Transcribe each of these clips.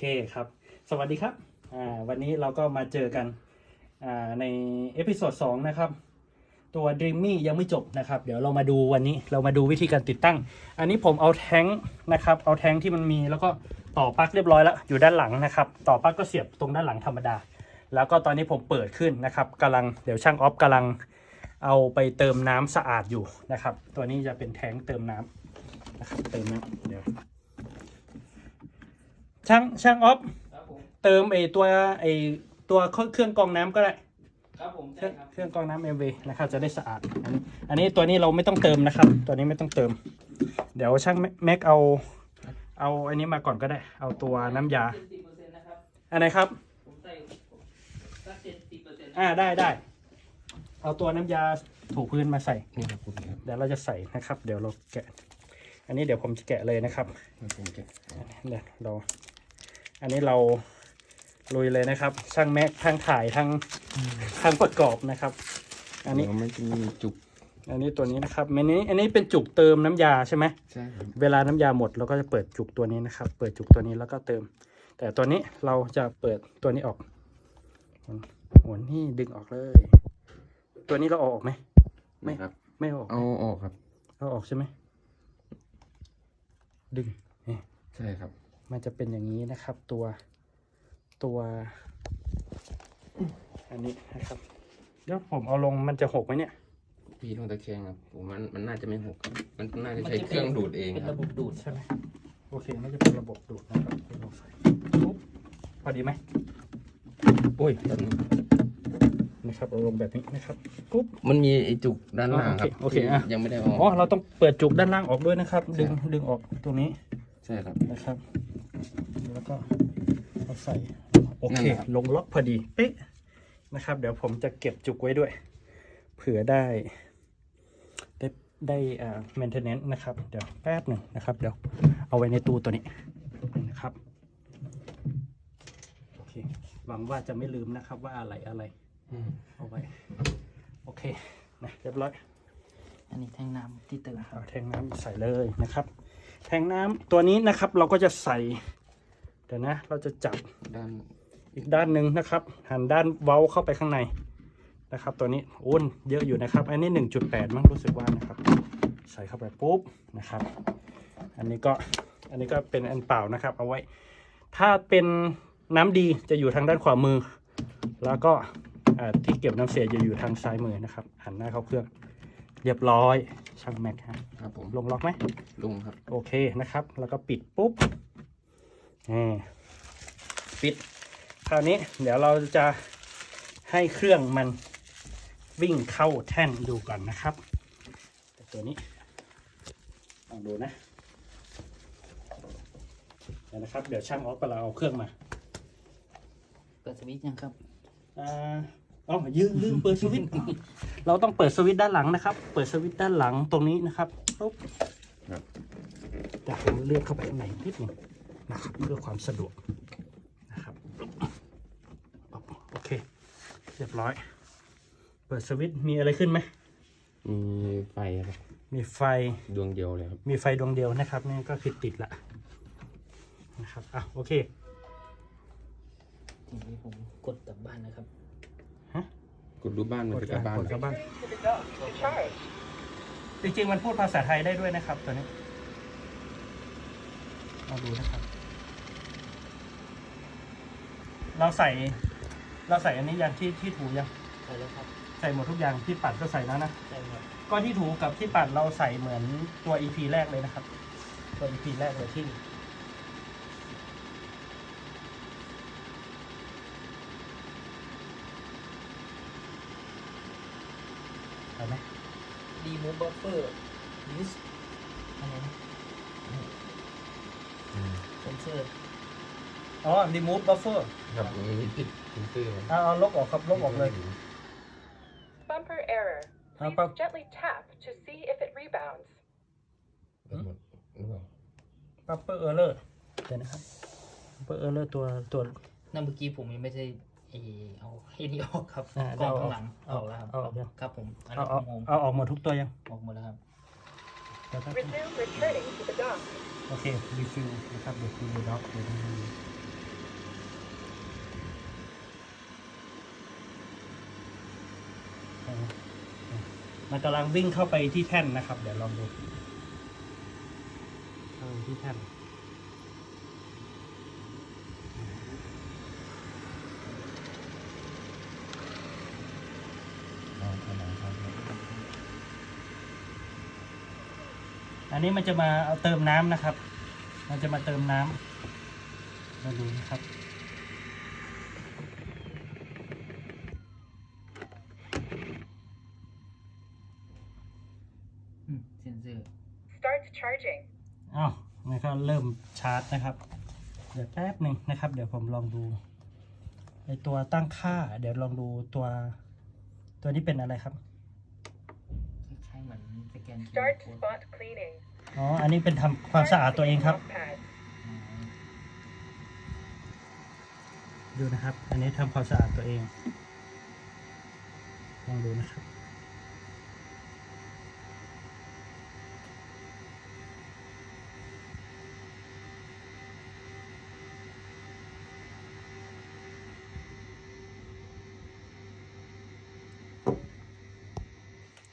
เคครับ สวัสดีครับอ่าวันนี้เราก็มาเจอกันอ่าในเอพิโซดสองนะครับ ตัว Dreamy ยังไม่จบนะครับ เดี๋ยวเรามาดูวันนี้เรามาดูวิธีการติดตั้ง อันนี้ผมเอาแท้งนะครับ เอาแท้งที่มันมีแล้วก็ต่อปลั๊กเรียบร้อยแล้วอยู่ด้านหลังนะครับ ต่อปลั๊กก็เสียบตรงด้านหลังธรรมดา แล้วก็ตอนนี้ผมเปิดขึ้นนะครับกำลังเดี๋ยวช่างออฟกำลังเอาไปเติมน้ำสะอาดอยู่นะครับ ตัวนี้จะเป็นแท้งเติมน้ำนะครับเติมน้ำเดี๋ยว ช่างช่างออฟครับผมเติมไอตัวไอตัวเครื่องกรองน้ำก็ได้ ครับผมเคใช่รื่องครับเครื่องกรองน้ำ MV นะครับจะได้สะอาดอันนี้อันนี้ตัวนี้เราไม่ต้องเติมนะครับ ตัวนี้ไม่ต้องเติม เดี๋ยวช่างแม็กเอา เอาอันนี้มาก่อนก็ได้ เอาตัวน้ำยาเจ็ดสิบเปอร์เซ็นต์นะครับอันไหนครับ ผมใส่สักเจ็ดสิบเปอร์เซ็นต์อ่าได้ได้ เอาตัวน้ำยาถูพื้นมาใส่ นี่ครับผมครับเดี๋ยวเราจะใส่นะครับ เดี๋ยวเราแกะ อันนี้เดี๋ยวผมจะแกะเลยนะครับผมแกะเดี๋ยวเรา อันนี้เราลุยเลยนะครับช่างแม็กทั้งถ่ายทั้งทั้งประกอบนะครับ อันนี้เดี๋ยวมันจะมีจุกอันนี้ตัวนี้นะครับอันนี้อันนี้เป็นจุกเติมน้ำยาใช่ไหมใช่ครับเวลาน้ำยาหมดเราก็จะเปิดจุกตัวนี้นะครับ เปิดจุกตัวนี้แล้วก็เติม แต่ตัวนี้เราจะเปิดตัวนี้ออกโหนนี่ดึงออกเลย ตัวนี้เราเอาออกไหม ไม่ไม่ครับ ไม่เอาออกเอาออกครับเอาออกใช่ไหมดึงนี่ใช่ครับ มันจะเป็นอย่างนี้นะครับ ตัวตัว อันนี้นะครับ เดี๋ยวผมเอาลงมันจะหกไหมเนี่ย พี่ต้องตะแคงครับผมมันมันน่าจะไม่หกครับมันน่าจะใช้เครื่องดูดเองเป็นครับระบบดูดใช่ไหมโอเคน่าจะเป็นระบบดูดนะครับที่เราใส่ปุ๊บพอดีไหมโอ้ยแบบนี้นะครับเราลงแบบนี้นะครับปุ๊บ มันมีไอ้จุกด้านล่างครับโอเคโอเคอะที่ยังไม่ได้ออ๋ออก เราต้องเปิดจุกด้านล่างออกด้วยนะครับดึงดึงออกตรงนี้ใช่ครับนะครับ แล้วก็เอาใส่โอนั่เคนแหละครับลงล็อกพอดีเป๊ะนะครับ เดี๋ยวผมจะเก็บจุกไว้ด้วย เผื่อได้ ได้ได้อ่า maintenance นะครับ เดี๋ยวแป๊บหนึ่งนะครับ เดี๋ยวเอาไว้ในตู้ตัวนี้นะครับโอเคหวังว่าจะไม่ลืมนะครับว่าอะไรอะไรอืมเอาไว้ โอเคนะเรียบร้อย อันนี้แทงน้ำที่เติมครัเอาบแทงน้ำใส่เลยนะครับ แทงน้ำตัวนี้นะครับเราก็จะใส่เดี๋ยวนะ เราจะจับด้านอีกด้านหนึ่งนะครับ หันด้านเว้าเข้าไปข้างในนะครับ ตัวนี้โอ้นเยอะอยู่นะครับ อันนี้หนึ่งจุดแปดมั้งรู้สึกว่านะครับ ใส่เข้าไปปุ๊บนะครับ อันนี้ก็อันนี้ก็เป็นอันเปล่านะครับ เอาไว้ ถ้าเป็นน้ำดีจะอยู่ทางด้านขวามือ แล้วก็อ่าที่เก็บน้ำเสียจะอยู่ทางซ้ายมือนะครับ หันหน้าเข้าเครื่อง เรียบร้อยช่างแม็กฮะครับผมลงล็อกไหมลงครับ โอเคนะครับ แล้วก็ปิดปุ๊บ นี่ปิด คราวนี้เดี๋ยวเราจะให้เครื่องมันวิ่งเข้าแท่นดูก่อนนะครับแต่ตัวนี้ลองดูนะเดี๋ยวนะครับ เดี๋ยวช่างออฟก็เราเอาเครื่องมา เปิดสวิตช์ยังครับอ่าอ๋อยืมลืมเปิดสวิตช์ เราต้องเปิดสวิตช์ด้านหลังนะครับ เปิดสวิตช์ด้านหลังตรงนี้นะครับปุ๊บครับเดี๋ยวผมเลือกเข้าไปข้างในนิดหนึง นะครับเพื่อความสะดวกนะครับปุ๊บโอเค เรียบร้อย เปิดสวิตช์มีอะไรขึ้นไหมมีไฟครับ มีไฟดวงเดียวเลยครับ มีไฟดวงเดียวนะครับนี่ก็คือติดละนะครับอะโอเคทีนี้ผมกดกลับบ้านนะครับกดรูปบ้านมันจะกลับบ้านกดกลับบ้านจริงๆมันพูดภาษาไทยได้ด้วยนะครับตัวนี้มาดูนะครับ เราใส่ เราใส่อันนี้ยังที่ที่ถูยังใช่แล้วครับใส่หมดทุกอย่างที่ปัดก็ใส่แล้วนะใช่ครับก็ที่ถูกับที่ปัดเราใส่เหมือนตัว EP แรกเลยนะครับ ตัว EP แรกเลยที่เห็นไหมดีมูฟบัฟเฟอร์ดิสอะไรนะอืมเซนเซอร์ อ๋อ remove buffer ครับมีติดฟิลเตอร์เอาเอาลบออกครับลบออกเลย Bumper error. How Please about- gently tap to see if it rebounds. หมดหรือเปล่า buffer error เดี๋ยวนะครับ buffer error ตัวตัว นั่นเมื่อกี้ผมยังไม่ได้เออเอาไอ้นี่ออกครับอ่ากล้องเอาข้างหลังเอาออกแล้วครับเอาออกยัง ครับผมอันเอานี้เอาผมเอาออกหมดทุกตัวยังออกหมดแล้วครับ เดี๋ยวครับ Resume returning to the dock. โอเค refill นะครับ เดี๋ยวคือด็อกเดี๋ยวดู มันกำลังวิ่งเข้าไปที่แท่นนะครับ เดี๋ยวลองดูเข้าไปที่แท่นอันนี้มันจะมาเอาเติมน้ำนะครับ มันจะมาเติมน้ำมาดูนะครับ เซนเซอร์ Starts charging. อ้าวนี่ก็เริ่มชาร์จนะครับ เดี๋ยวแป๊บหนึ่งนะครับ เดี๋ยวผมลองดูไอตัวตั้งค่า เดี๋ยวลองดูตัว ตัวนี้เป็นอะไรครับ คล้ายๆเหมือนสแกน Start QR code spot cleaning. อ๋อ อันนี้เป็นทำความสะอาดตัวเองครับ Swap pad. อ๋อดูนะครับ อันนี้ทำความสะอาดตัวเอง ลองดูนะครับ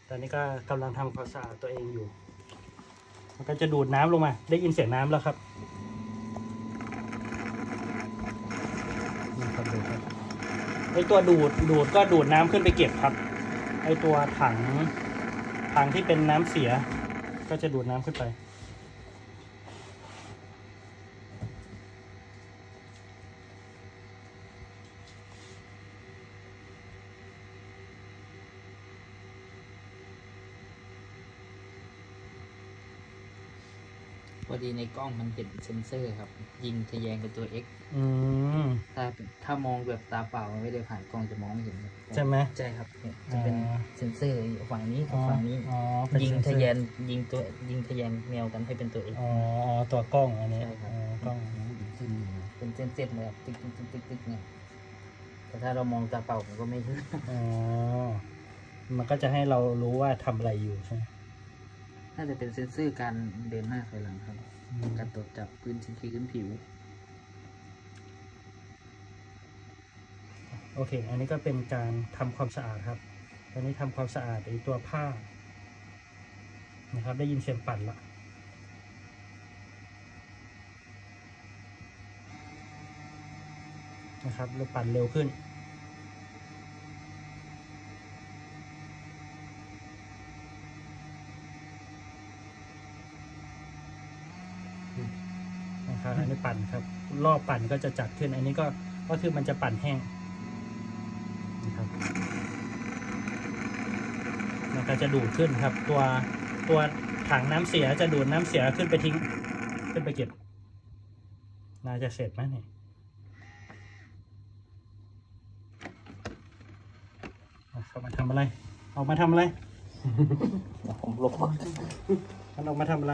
ตอนนี้ก็กำลังทำความสะอาดตัวเองอยู่ มันก็จะดูดน้ำลงมา ได้ยินเสียงน้ำแล้วครับนี่ครับดูครับไอตัวดูดดูดก็ดูดน้ำขึ้นไปเก็บครับ ไอตัวถังถังที่เป็นน้ำเสีย ก็จะดูดน้ำขึ้นไป พอดีในกล้องมันเป็นเซนเซอร์ครับ ยิงทะแยงกับตัว X อืม ถ้าถ้ามองแบบตาเปล่ามันไม่ได้ผ่านกล้องจะมองไม่เห็นครับใช่ไหมใช่ครับเนี่ยจะเป็นอ่า เซนเซอร์อยู่ฝั่งนี้กัอ๋บอฝั่งนี้ อ๋อเป็นยิงเซ็นเซอทะร์แยงยิงตัวยิงทะแยงแนวกันให้เป็นตัว X อ๋ออ๋อตัวกล้องอันนี้ใช่ครับ อ๋อกล้องเป็นเส้นๆเลยครับติ๊กติ๊กติ๊กติ๊กติ๊กเนี่ยแต่ถ้าเรามองตาเปล่าผมก็ไม่เห็นอ๋อมันก็จะให้เรารู้ว่าทำอะไรอยู่ใช่ไหม น่าจะเป็นเซนเซอร์การเดินหน้าถอยหลังครับอืมการตรวจจับพื้นที่พื้นผิว โอเค อันนี้ก็เป็นการทำความสะอาดครับ ตอนนี้ทำความสะอาดไอตัวผ้านะครับ ได้ยินเสียงปั่นละ นะครับเราปั่นเร็วขึ้น ครับอันนี้ปั่นครับ รอบปั่นก็จะจัดขึ้น อันนี้ก็ก็คือมันจะปั่นแห้งนะครับมันก็จะดูดขึ้นครับ ตัวตัวถังน้ำเสียจะดูดน้ำเสียขึ้นไปทิ้ง ขึ้นไปเก็บน่าจะเสร็จไหมเนี่ยอะเข้ามาทำอะไรออกมาทำอะไรผมลบมันออกมาทำอะไร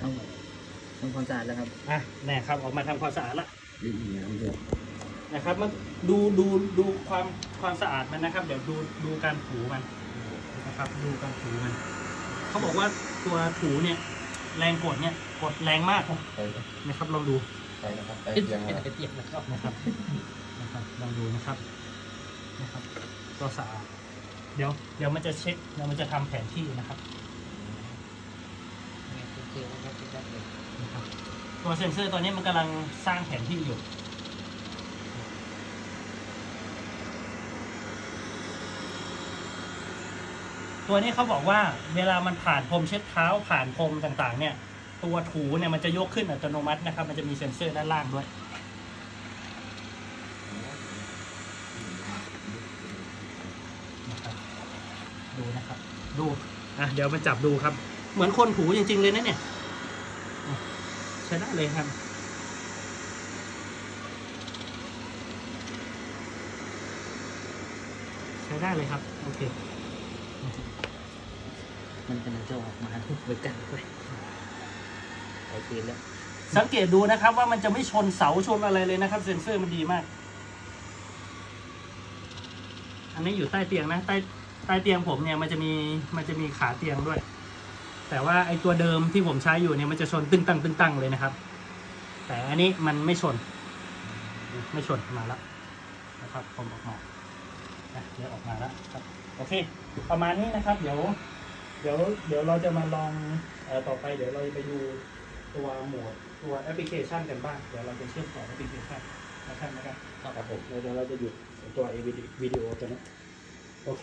ทั้งหมดทำความ สะอาดแล้วครับอะแน่ครับออกมาทำความสะอาดละดีน้ำด้วยนะครับมาดูดูดูความความสะอาดมันนะครับ เดี๋ยวดูดูการถูมันนะครับ ดูการถูมันเขาบอกว่าตัวถูเนี่ย แรงกดเนี่ยกดแรงมากใช่ครับนะครับลองดูใช่นะครับไปเป็นเตียงเป็นนะไอเตียงนะครับนะครับนะครับลองดูนะครับนะครับก็สะอาดเดี๋ยวเดี๋ยวมันจะเช็คเดี๋ยวมันจะทำแผนที่นะครับ เนี่ยเจอแล้วครับที่ด้านเลยนะครับตัวเซ็นเซอร์ตัวนี้มันกำลังสร้างแผนที่อยู่ตัวนี้เขาบอกว่าเวลามันผ่านพรมเช็ดเท้าผ่านพรมต่างๆ เนี่ย ตัวถูเนี่ยมันจะยกขึ้นอัตโนมัตินะครับ มันจะมีเซ็นเซอร์ด้านล่างด้วย ดูนะครับ ดู อะ เดี๋ยวมาจับดูครับ เหมือนคนถูจริง ๆ เลยนะเนี่ยอะใช้ได้เลยครับใช้ได้เลยครับ โอเค มันกำลังจะออกมาเหมือนกันด้วยไอเตียงแล้วสังเกตดูนะครับว่ามันจะไม่ชนเสาชนอะไรเลยนะครับ เซ็นเซอร์มันดีมาก อันนี้อยู่ใต้เตียงนะ ใต้ใต้เตียงผมเนี่ยมันจะมีมันจะมีขาเตียงด้วย แต่ว่าไอตัวเดิมที่ผมใช้อยู่เนี่ยมันจะชนตึงตังตึงตังเลยนะครับ แต่อันนี้มันไม่ชน ไม่ชนมาแล้วนะครับผมออกมาอะเดี๋ยวออกมาแล้วครับโอเค ประมาณนี้นะครับ เดี๋ยว เดี๋ยวเดี๋ยวเราจะมาลองเอ่อต่อไปเดี๋ยวเราจะไปดูตัวโหมดตัวแอปพลิเคชันกันบ้างเดี๋ยวเราจะเชื่อมต่อแอปพลิเคชันนะครับนะครับครับผมเดี๋ยวเราจะหยุดตัว AVD วิดีโอตัวนี้โอเค